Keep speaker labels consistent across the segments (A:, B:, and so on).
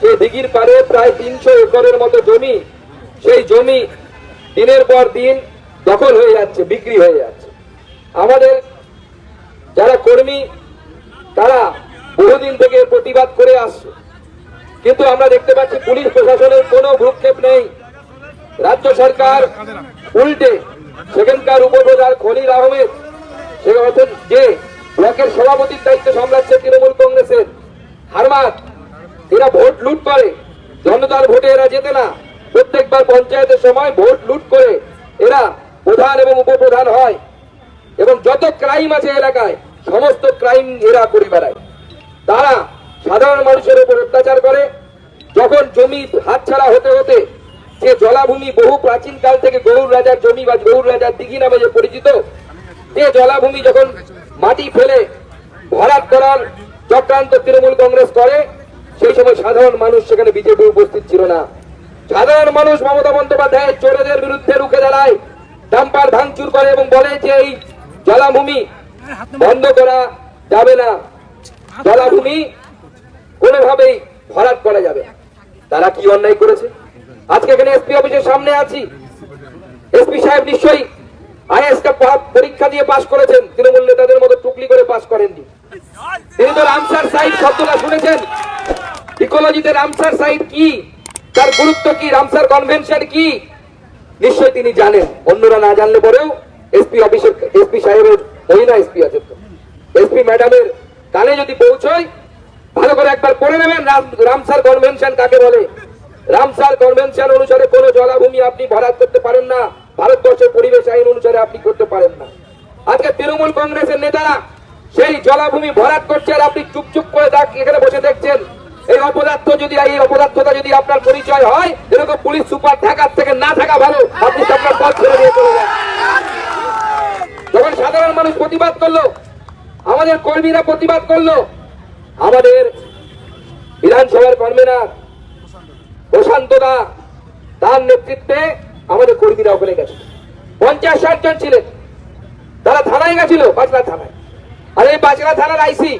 A: সেই দিঘির পারে প্রায় তিনশো একরের মতো জমি, সেই জমি দিনের পর দিন দখল হয়ে যাচ্ছে, বিক্রি হয়ে যাচ্ছে। আমাদের যারা কর্মী, তারা বহুদিন থেকে প্রতিবাদ করে আসছে। কিন্তু আমরা দেখতে পাচ্ছি পুলিশ প্রশাসনের কোনো ভূক্ষেপ নেই। রাজ্য সরকার উল্টে সেখানকার উপপ্রধান খলিল আহমেদ, সে যে ব্লকের সভাপতির দায়িত্ব সামলাচ্ছে তৃণমূল কংগ্রেসের হারমাত এরা ভোট লুট করে। জনতার ভোটে এরা জেতে না। প্রত্যেকবার পঞ্চায়েতের সময় ভোট লুট করে এরা প্রধান এবং উপপ্রধান হয়। এবং যত ক্রাইম আছে এলাকায়, সমস্ত ক্রাইম এরা করে বেড়ায়। তারা সাধারণ মানুষের উপর অত্যাচার করে। যখন জমি হাতছাড়া হতে হতে যে জলাভূমি বহু প্রাচীন কাল থেকে গৌর রাজার জমি বা গৌর রাজার দিঘি নামে যে পরিচিত যে জলাভূমি যখন মাটি ফেলে ভরাট করার চক্রান্ত তৃণমূল কংগ্রেস করে সেই সময় সাধারণ মানুষ সেখানে বিজেপি উপস্থিত ছিল না। সাধারণ মানুষ মমতা বন্দ্যোপাধ্যায়ের চোরেদের বিরুদ্ধে রুখে দাঁড়ায়, ডাম্পার ভাঙচুর করে এবং বলে যে এই জলাভূমি বন্ধ করা যাবে না। জলাভূমি কোনোভাবেই ভরাট করা যাবে তারা কি অন্যায় করেছে? আজকে এখানে এসপি অফিসের সামনে আছি। এসপি সাহেব নিশ্চয়ই আইএস কা পা- পরীক্ষা দিয়ে পাশ করেছেন। তৃণমূল নেতাদের মতো টুকলি করে পাশ করেননি। তিনি তো রামসার সাইট শব্দটা শুনেছেন। ইকোলজিতে রামসার সাইট কি? তার গুরুত্ব কি? রামসার কনভেনশন কি? নিশ্চয়ই তিনি জানেন। অন্যরা না জানলে পরেও এসপি অফিসের এসপি সাহেবের মহিলা এসপি আছে এসপি ম্যাডামের কানে যদি পৌঁছয়, ভালো করে একবার পড়ে নেবেন। রাম- রামসার কনভেনশন কাকে বলে? রামসার কনভেনশন অনুসারে কোনো জলাভূমি আপনি ভরাট করতে পারেন না। ভারতবর্ষের পরিবেশ আইন অনুসারে আপনি করতে পারেন না। আজকে তৃণমূল কংগ্রেসের নেতারা সেই জলাভূমি ভরাট করছে আর আপনি চুপ চুপ করে দেখ এখানে বসে দেখছেন। এই অপদার্থ যদি এই অপদার্থতা যদি আপনার পরিচয় হয় এরকম পুলিশ সুপার ঢাকার থেকে না থাকা ভালো, আপনি আপনার পথ ছেড়ে দিয়ে চলে যান। যখন সাধারণ মানুষ প্রতিবাদ করল, আমাদের কর্মীরা প্রতিবাদ করল, আমাদের বিধানসভার কনভেনার প্রশান্ত দা, তার নেতৃত্বে আমাদের কর্মীরা ওখানে গেছে। পঞ্চাশ ষাট জন ছিলেন। তারা থানায় গেছিল বাজলা থানায়। আর এই বাজলা থানার আইসি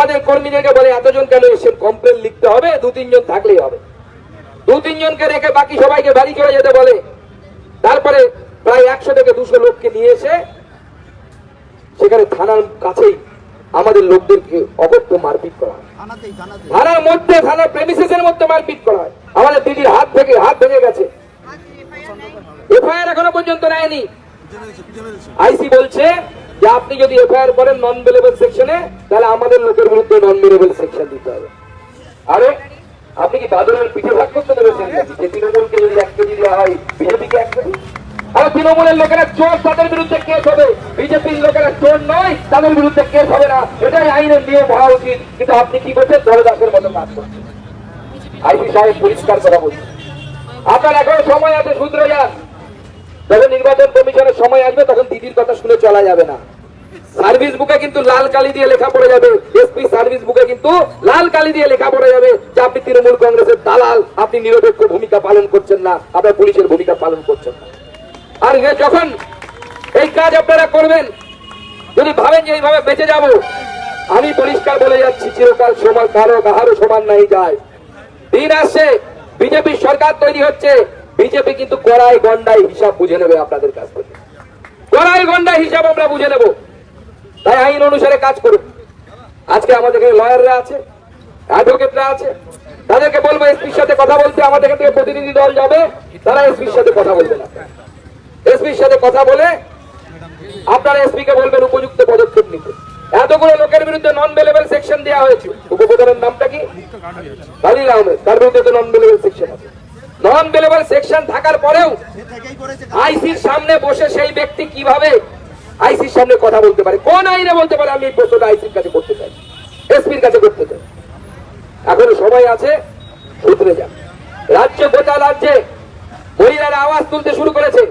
A: আমাদের কর্মীদেরকে বলে এতজন কেন এসেছেন কমপ্লেন লিখতে হবে দু তিনজন থাকলেই হবে। দু তিনজনকে রেখে বাকি সবাইকে বাড়ি চলে যেতে বলে। তারপরে প্রায় একশো থেকে দুশো লোককে নিয়ে এসে সেখানে থানার কাছেই আমাদের লোকদেরকে অগত্য মারপিট করা হয়। থানার মধ্যে থানার প্রেমিসেসের মধ্যে মারপিট করা হয়। আমাদের দিদির হাত থেকে হাত ভেঙে গেছে। এফআইআর এখনও পর্যন্ত নেয়নি। আইসি বলছে যে আপনি যদি এফআইআর করেন নন বেলেবল সেকশনে তাহলে আমাদের লোকের বিরুদ্ধে নন বেলেবল সেকশন দিতে হবে। আরে, আপনি কি বাদলের পিঠে ভাগ করতে নাকি? যে তৃণমূলকে যদি এক কেজি দেওয়া হয়, বিজেপিকে এক কেজি? আর, তৃণমূলের লোকেরা চোর, তাদের বিরুদ্ধে কেস হবে। বিজেপির লোকেরা চোর নয়, তাদের বিরুদ্ধে কেস হবে না। এটাই আইনের নিয়ম, হওয়া উচিত। কিন্তু আপনি কি করছেন? দরদাসের মতো কাজ করছেন। আইসি সাহেব পরিষ্কার করা বলছে আপনার এখনও সময় আছে, শুধরে যান। যখন নির্বাচন কমিশনের সময় আসবে, তখন দিদির কথা শুনে চলা যাবে না। সার্ভিস বুকে কিন্তু লাল কালি দিয়ে লেখা পড়ে যাবে। এসপি সার্ভিস বুকে কিন্তু লাল কালি দিয়ে লেখা পড়ে যাবে যে আপনি তৃণমূল কংগ্রেসের দালাল, আপনি নিরপেক্ষ ভূমিকা পালন করছেন না, আপনার পুলিশের ভূমিকা পালন করছেন না। আর যখন এই কাজ আপনারা করবেন, যদি ভাবেন যে এইভাবে বেঁচে যাব, আমি পরিষ্কার বলে যাচ্ছি, চিরকাল সমান, কারও কাহারও সমান নাই যায়। দিন আসছে, বিজেপির সরকার তৈরি হচ্ছে বিজেপি কিন্তু কড়াই গন্ডাই হিসাব বুঝে নেবে আপনাদের কাছ থেকে। কড়াই গন্ডাই হিসাব আমরা বুঝে নেব। তাই আইন অনুসারে কাজ করুন। আজকে আমাদের এখানে লয়াররা আছে অ্যাডভোকেটরা আছে। তাদেরকে বলব, এসপির সাথে কথা বলতে আমাদের এখান থেকে প্রতিনিধি দল যাবে, তারা এসপির সাথে কথা বলবে না। এসপির সাথে কথা বলে আপনারা এসপি কে বলবেন উপযুক্ত পদক্ষেপ নিতে। এতগুলো লোকের বিরুদ্ধে নন বেলেবল সেকশন দেওয়া হয়েছে। উপপ্রধানের নামটা কি? খালিল আহমেদ। তার বিরুদ্ধে তো নন বেলেবল সেকশন আছে। নন বেলেবল সেকশন থাকার পরেও আইসির সামনে বসে সেই ব্যক্তি কীভাবে আইসির সামনে কথা বলতে পারে? কোন আইনে বলতে পারে? আমি এই প্রশ্নটা আইসির কাছে করতে চাই। এসপির কাছে করতে চাই। এখনও সময় আছে শুধরে যান রাজ্য গোটা রাজ্যে মহিলারা আওয়াজ তুলতে শুরু করেছে।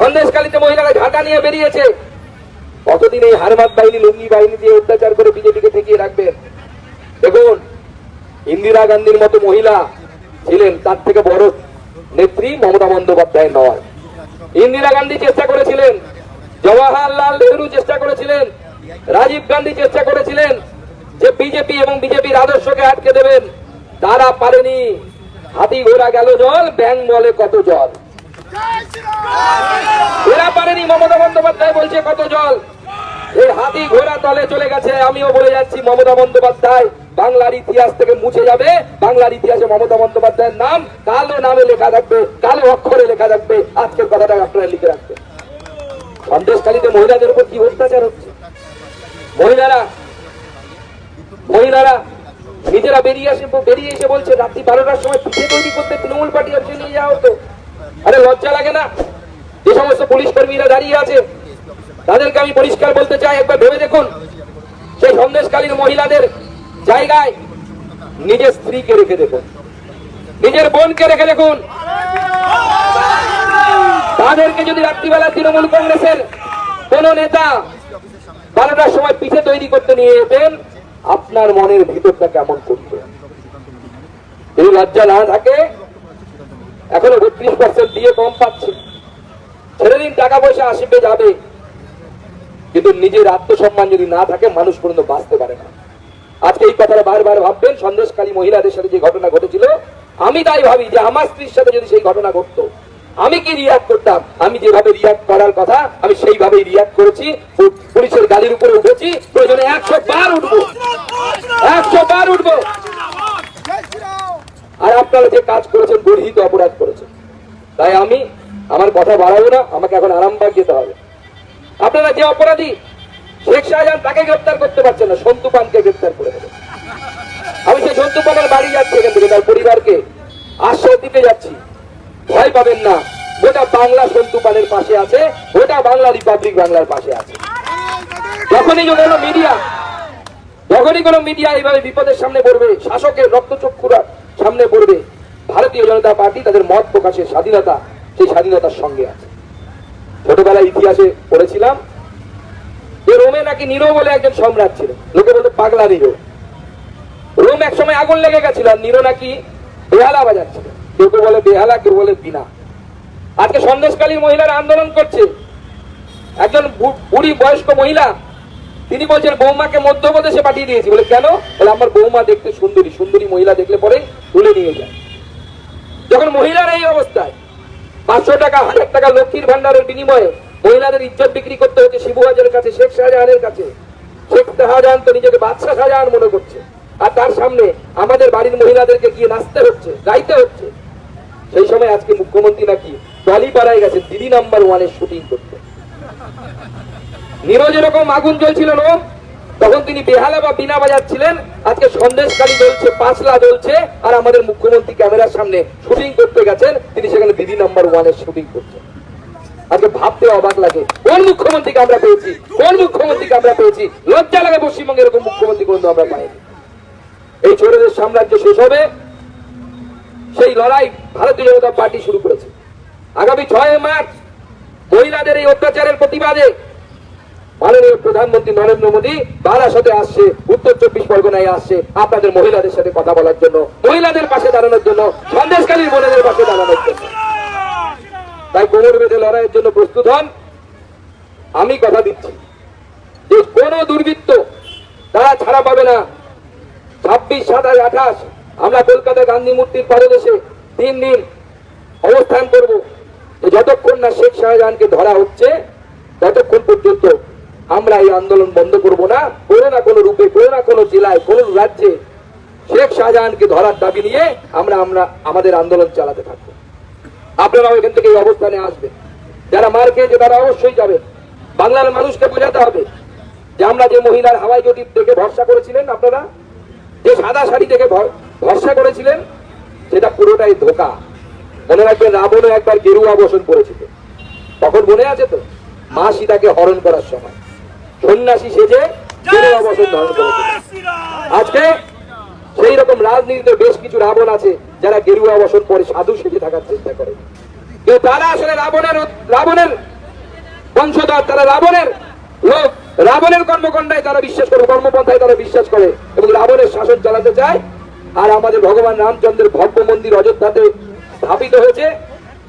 A: সন্দেশকালীতে মহিলারা ঝাঁটা নিয়ে বেরিয়েছে। কতদিন এই হারমাত বাহিনী লুঙ্গি বাহিনী দিয়ে অত্যাচার করে বিজেপিকে ঠেকিয়ে রাখবেন দেখুন ইন্দিরা গান্ধীর মতো মহিলা ছিলেন তার থেকে বড় নেত্রী মমতা বন্দ্যোপাধ্যায় নয়। ইন্দিরা গান্ধী চেষ্টা করেছিলেন, জওয়াহরলাল নেহরু চেষ্টা করেছিলেন, রাজীব গান্ধী চেষ্টা করেছিলেন যে বিজেপি এবং বিজেপির আদর্শকে আটকে দেবেন। তারা পারেনি। হাতি ঘোড়া গেল জল ব্যাং বলে কত জল। এরা পারেনি, মমতা বন্দ্যোপাধ্যায় বলছে কত জল। এই হাতি ঘোড়া তলে চলে গেছে, আমিও বলে যাচ্ছি মমতা বন্দ্যোপাধ্যায়। বাংলার ইতিহাস থেকে মুছে যাবে। বাংলার ইতিহাসে মমতা বন্দ্যোপাধ্যায়ের নাম, কালো নামে লেখা থাকবে, কালো অক্ষরে লেখা থাকবে। আজকের কথাটা আপনারা লিখে রাখবেন। সন্দেশকালীতে মহিলাদের উপর কি অত্যাচার হচ্ছে? মহিলারা মহিলারা নিজেরা বেরিয়ে আসে, বেরিয়ে এসে বলছে, রাত্রি বারোটার সময় পিঠে তৈরি করতে তৃণমূল পার্টি অফিসে নিয়ে যাওয়া হতো। আরে লজ্জা লাগে না? যে সমস্ত পুলিশ কর্মীরা দাঁড়িয়ে আছে, তাদেরকে আমি পরিষ্কার বলতে চাই, একবার ভেবে দেখুন। সেই সন্দেশকালীন মহিলাদের জায়গায় নিজের স্ত্রীকে রেখে দেখুন। নিজের বোনকে রেখে দেখুন। তাদেরকে যদি রাত্রিবেলা তৃণমূল কংগ্রেসের কোন নেতা বারোটার সময় পিঠে তৈরি করতে নিয়ে যেতেন, আপনার মনের ভিতরটা কেমন করত? যদি লজ্জা না থাকে, এখনও বত্রিশ পার্সেন্ট দিয়ে কম পাচ্ছে। ছেড়ে দিন টাকা পয়সা আসবে যাবে। কিন্তু নিজের আত্মসম্মান যদি না থাকে, মানুষ পর্যন্ত বাঁচতে পারে না। আজকে এই কথাটা বারবার ভাববেন সন্দেশকারী মহিলাদের সাথে যে ঘটনা ঘটেছিল। আমি তাই ভাবি যে আমার স্ত্রীর সাথে যদি সেই ঘটনা ঘটতো, আমি কি রিয়াক্ট করতাম? আমি যেভাবে রিয়াক্ট করার কথা, আমি সেইভাবেই রিয়াক্ট করেছি। পুলিশের গাড়ির উপরে উঠেছি। প্রয়োজনে একশো বার উঠবো। একশো বার উঠবো। আর আপনারা যে কাজ করেছেন, গর্হিত অপরাধ করেছেন। তাই আমি আমার কথা বাড়াবো না, আমাকে এখন আরামবাগ যেতে হবে। আপনারা যে অপরাধী তাকে গ্রেপ্তার করতে পারছেন না গ্রেপ্তার করে দেবেন আমি সেই বাড়ি যাচ্ছি এখান থেকে, তার পরিবারকে আশ্বাস দিতে যাচ্ছি। ভয় পাবেন না বাংলা পাশে আছে বাংলা রিপাবলিক বাংলার পাশে আছে। যখনই কোনো মিডিয়া, যখনই কোনো মিডিয়া এইভাবে বিপদের সামনে পড়বে, শাসকের রক্তচক্ষুরা সামনে পড়বে, ভারতীয় জনতা পার্টি তাদের মত প্রকাশের স্বাধীনতা, সেই স্বাধীনতার সঙ্গে আছে। ছোটবেলায় ইতিহাসে পড়েছিলাম যে রোমে নাকি নিরো বলে একজন সম্রাট ছিল। লোকে বলতে পাগলা নিরো রোম এক সময় আগুন লেগে গেছিল আর নিরো নাকি বেহালা বাজাচ্ছিল। কেউ কেউ বলে বেহালা, কেউ বলে বিনা আজকে সন্দেশকালীন মহিলারা আন্দোলন করছে। একজন বুড়ি বয়স্ক মহিলা, তিনি বলছেন, বৌমাকে মধ্যপ্রদেশে পাঠিয়ে দিয়েছি। বলে, কেন? বলে, আমার বৌমা দেখতে সুন্দরী। সুন্দরী মহিলা দেখলে পরে তুলে নিয়ে যায়। যখন মহিলার এই অবস্থায় পাঁচশো টাকা, হাজার টাকা লক্ষ্মীর ভান্ডারের বিনিময়ে মহিলাদের ইজ্জত বিক্রি করতে হচ্ছে শিবু হাজারের কাছে, শেখ শাহজাহানের কাছে। শেখ শাহজাহান তো নিজেকে বাদশাহ শাহজাহান মনে করছে। আর তার সামনে আমাদের বাড়ির মহিলাদেরকে গিয়ে নাচতে হচ্ছে, গাইতে হচ্ছে। সেই সময় আজকে মুখ্যমন্ত্রী নাকি টলিপাড়ায় গেছে, দিদি নাম্বার ওয়ানের শুটিং করতে। নিরো যেরকম আগুন জ্বলছিল লোম তখন তিনি বেহালা বা বিনা বাজাচ্ছিলেন। আজকে সন্দেশকারী জ্বলছে, পাঁচলা জ্বলছে, আর আমাদের মুখ্যমন্ত্রী ক্যামেরার সামনে শুটিং করতে গেছেন। তিনি সেখানে দিদি নাম্বার ওয়ানের শুটিং করছেন। আজকে ভাবতে অবাক লাগে। কোন মুখ্যমন্ত্রীকে আমরা পেয়েছি? কোন মুখ্যমন্ত্রীকে আমরা পেয়েছি? লজ্জা লাগে পশ্চিমবঙ্গে এরকম মুখ্যমন্ত্রী কিন্তু আমরা পাইনি। এই চোরেদের সাম্রাজ্য শেষ হবে। সেই লড়াই ভারতীয় জনতা পার্টি শুরু করেছে। আগামী ছয় মার্চ মহিলাদের এই অত্যাচারের প্রতিবাদে মাননীয় প্রধানমন্ত্রী নরেন্দ্র মোদী বারাসতে আসছে, উত্তর চব্বিশ পরগনায় আসছে। আপনাদের মহিলাদের সাথে কথা বলার জন্য, মহিলাদের পাশে দাঁড়ানোর জন্য সন্দেশকালীর বোনেদের পাশে দাঁড়ানোর জন্য। তাই কোমর বেঁধে লড়াইয়ের জন্য প্রস্তুত হন। আমি কথা দিচ্ছি, যে কোন দুর্বৃত্ত তারা ছাড়া পাবে না। ছাব্বিশ, সাতাশ, আঠাশ, আমরা কলকাতা গান্ধী মূর্তির পাদদেশে তিন দিন অবস্থান করব। যতক্ষণ না শেখ শাহজাহানকে ধরা হচ্ছে, ততক্ষণ পর্যন্ত আমরা এই আন্দোলন বন্ধ করব না। কোনো না কোনো রূপে, কোনো না কোনো জেলায়, কোনো রাজ্যে শেখ শাহজাহানকে ধরার দাবি নিয়ে আমরা আমরা আমাদের আন্দোলন চালাতে থাকব। আপনারাও এখান থেকে এই অবস্থানে আসবেন। যারা মার খেয়েছে তারা অবশ্যই যাবেন। বাংলার মানুষকে বোঝাতে হবে যে আমরা যে মহিলার হাওয়াই জটি দেখে ভরসা করেছিলেন আপনারা যে সাদা শাড়ি দেখে ভরসা করেছিলেন সেটা পুরোটাই ধোকা। মনে রাখবেন রাবণও একবার গেরুয়া বসন করেছিল তখন মনে আছে তো মা সীতাকে হরণ করার সময়। সন্ন্যাসী সেজে গেরুয়া বসন ধারণ করেছিল। আজকে সেই রকম রাজনীতিতে বেশ কিছু রাবণ আছে যারা গেরুয়া বসন পরে সাধু সেজে থাকার চেষ্টা করে। কিন্তু তারা আসলে রাবণের রাবণের বংশধর, তারা রাবণের লোক। রাবণের কর্মকাণ্ডায় তারা বিশ্বাস করে, কর্মপন্থায় তারা বিশ্বাস করে এবং রাবণের শাসন চালাতে চায়। আর আমাদের ভগবান রামচন্দ্রের ভব্য মন্দির অযোধ্যাতে স্থাপিত হয়েছে।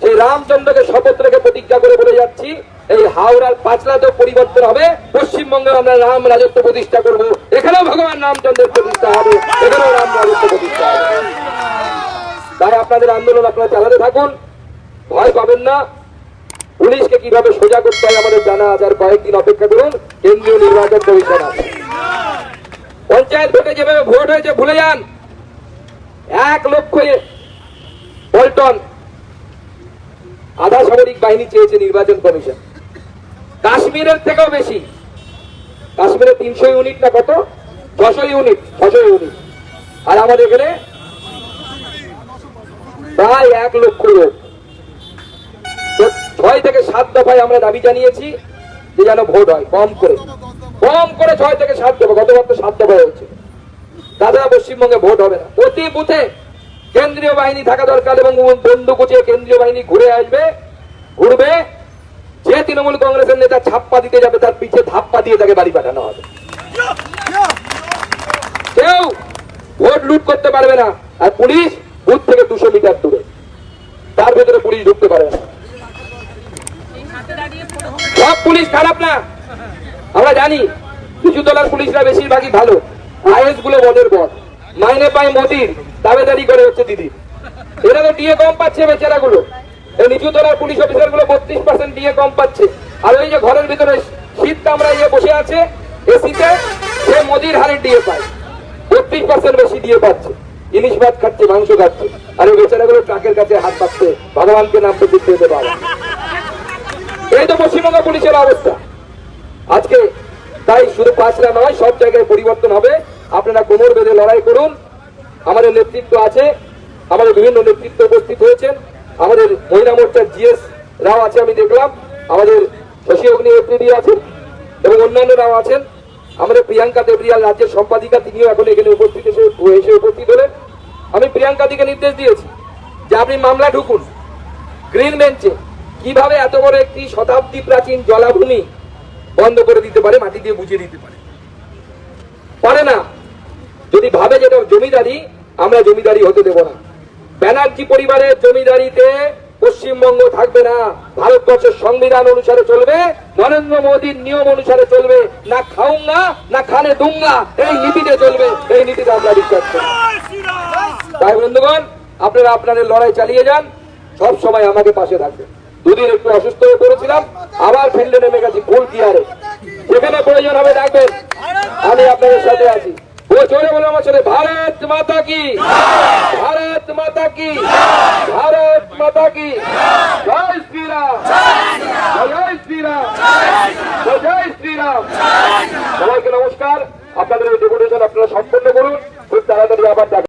A: সেই রামচন্দ্রকে শপথ রেখে প্রতিজ্ঞা করে বলে যাচ্ছি এই হাওড়ার পাঁচলাতেও পরিবর্তন হবে। পশ্চিমবঙ্গে আমরা রাম রাজত্ব প্রতিষ্ঠা করব। এখানেও ভগবান রামচন্দ্রের প্রতিষ্ঠা হবে। এখানেও রাম রাজত্ব প্রতিষ্ঠা হবে। তাই আপনাদের আন্দোলন আপনারা চালাতে থাকুন। ভয় পাবেন না। পুলিশকে কীভাবে সোজা করতে হয় আমাদের জানা আছে। আর কয়েকদিন অপেক্ষা করুন। কেন্দ্রীয় নির্বাচন কমিশন আছে। পঞ্চায়েত ভোটে যেভাবে ভোট হয়েছে, ভুলে যান। এক লক্ষ পল্টন আধা সামরিক বাহিনী চেয়েছে নির্বাচন কমিশন। কাশ্মীরের থেকেও বেশি। কাশ্মীরে তিনশো ইউনিট না কত? ছশো ইউনিট ছশো ইউনিট। আর আমাদের এখানে প্রায় এক লক্ষ লোক। ছয় থেকে সাত দফায় আমরা দাবি জানিয়েছি যে যেন ভোট হয়, কম করে। কম করে ছয় থেকে সাত দফা, গতবার তো সাত দফা হয়েছে। তাছাড়া পশ্চিমবঙ্গে ভোট হবে না। প্রতি বুথে কেন্দ্রীয় বাহিনী থাকা দরকার এবং বন্দুক উঁচিয়ে কেন্দ্রীয় বাহিনী ঘুরে আসবে, ঘুরবে। যে তৃণমূল কংগ্রেসের নেতা ছাপ্পা দিতে যাবে, তার পিছে ধাপ্পা দিয়ে তাকে বাড়ি পাঠানো হবে। কেউ ভোট লুট করতে পারবে না। আর পুলিশ বুথ থেকে দুশো মিটার দূরে। তার ভেতরে পুলিশ ঢুকতে পারবে না। সব পুলিশ খারাপ না। আমরা জানি, কিছু দলের পুলিশরা বেশিরভাগই ভালো। আইএসগুলো বদের পর মাইনে পায় মোদির দাবেদারি করে হচ্ছে দিদি এরা তো ডিএ কম পাচ্ছে বেচারা গুলো নিচু তলার পুলিশ অফিসারগুলো বত্রিশ পার্সেন্ট ডিএ কম পাচ্ছে। আর ওই যে ঘরের ভিতরে শীত কামড়া ইয়ে বসে আছে, এসিতে সে মোদির হারে ডিএ পায়। বত্রিশ পার্সেন্ট বেশি দিয়ে পাচ্ছে। ইলিশ ভাত খাচ্ছে, মাংস খাচ্ছে। আর ওই বেচারা গুলো ট্রাকের কাছে হাত পাচ্ছে ভগবানকে নাম প্রতি দিতে পারে এই তো পশ্চিমবঙ্গ পুলিশের অবস্থা। আজকে তাই শুধু পাঁচরা নয়, সব জায়গায় পরিবর্তন হবে। আপনারা কোমর বেঁধে লড়াই করুন। আমাদের নেতৃত্ব আছে। আমাদের বিভিন্ন নেতৃত্ব উপস্থিত হয়েছেন। আমাদের মহিলা মোর্চার জিএস রাও আছে, আমি দেখলাম। আমাদের শশী অগ্নি এপ্রিডি আছেন এবং অন্যান্যরাও আছেন। আমাদের প্রিয়াঙ্কা দেবরিয়াল রাজ্যের সম্পাদিকা, তিনিও এখন এখানে উপস্থিত এসে এসে উপস্থিত হলেন। আমি প্রিয়াঙ্কা দিকে নির্দেশ দিয়েছি যে আপনি মামলা ঢুকুন, গ্রিন বেঞ্চে। কীভাবে এত বড় একটি শতাব্দী প্রাচীন জলাভূমি বন্ধ করে দিতে পারে, মাটি দিয়ে বুঝিয়ে দিতে পারে? পারে না। যদি ভাবে যেটা জমিদারি, আমরা জমিদারি হতে দেব না। ব্যানার্জি পরিবারের জমিদারিতে পশ্চিমবঙ্গ থাকবে না। ভারতবর্ষের সংবিধান অনুসারে চলবে, নরেন্দ্র মোদীর নিয়ম অনুসারে চলবে। না খাউঙ্গা না খানে দুঙ্গা এই নীতিতে চলবে, এই নীতিতে আমরা বিশ্বাস করি। তাই বন্ধুগণ, আপনারা আপনাদের লড়াই চালিয়ে যান, সব সময় আমাকে পাশে থাকবেন। দুদিন একটু অসুস্থ হয়ে